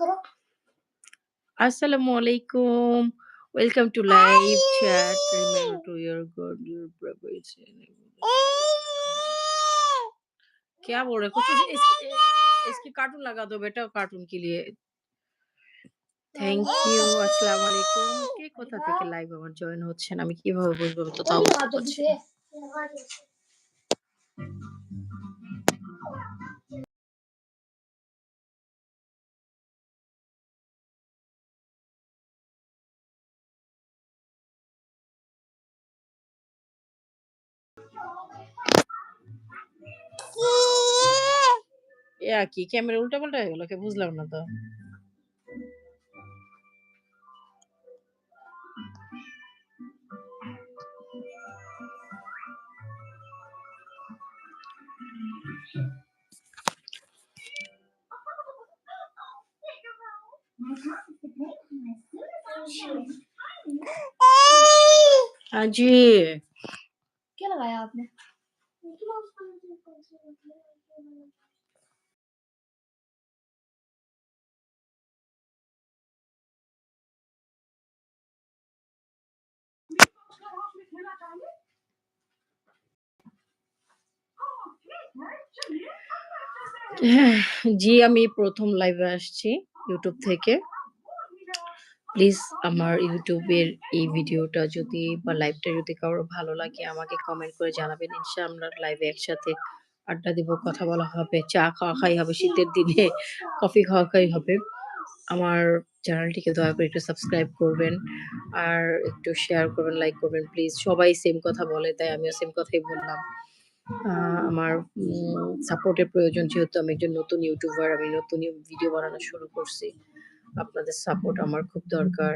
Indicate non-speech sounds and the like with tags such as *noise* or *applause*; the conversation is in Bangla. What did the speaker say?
করো। আসসালামু আলাইকুম। Welcome to live chat. Remember to your god your preparation क्या बोल रहे हो? कुछ इसकी इसकी कार्टून लगा दो बेटा कार्टून के लिए। Thank you. আসসালামু আলাইকুম। কে কোথা থেকে লাইভ আমার জয়েন হচ্ছেন? আমি কিভাবে বুঝবো? আমি তো তাও ওই বুঝতে লাগা পারছি দিছে। না। ইয়া কি ক্যামেরা উল্টা-পাল্টা হয়ে গেল? কে বুঝলাম না তো। हाँ जी। क्या लगाया आपने? হ্যাঁ, *sighs* জি আমি ১ম লাইভে আসছি YouTube থেকে। প্লিজ আমার এর এই ভিডিওটা যদি বা লাইভটা যদি কারও ভালো লাগে আমাকে কমেন্ট করে জানাবেন। ইনশাআল্লাহ আমরা লাইভে একসাথে আড্ডা দিব, কথা বলা হবে, চা খাওয়া-খাওয়াই হবে শীতের দিনে, কফি খাওয়া-খাওয়াই হবে। আমার চ্যানেলটিকে দয়া করে একটু সাবস্ক্রাইব করবেন। আর একটু শেয়ার করবেন, লাইক করবেন প্লিজ। সবাই সেম কথা বলে তাই আমিও সেম কথাই বললাম। আমার সাপোর্টের প্রয়োজন যেহেতু আমি একজন নতুন ইউটিউবার, আমি নতুন ভিডিও বানানো শুরু করছি। আপনাদের সাপোর্ট আমার খুব দরকার।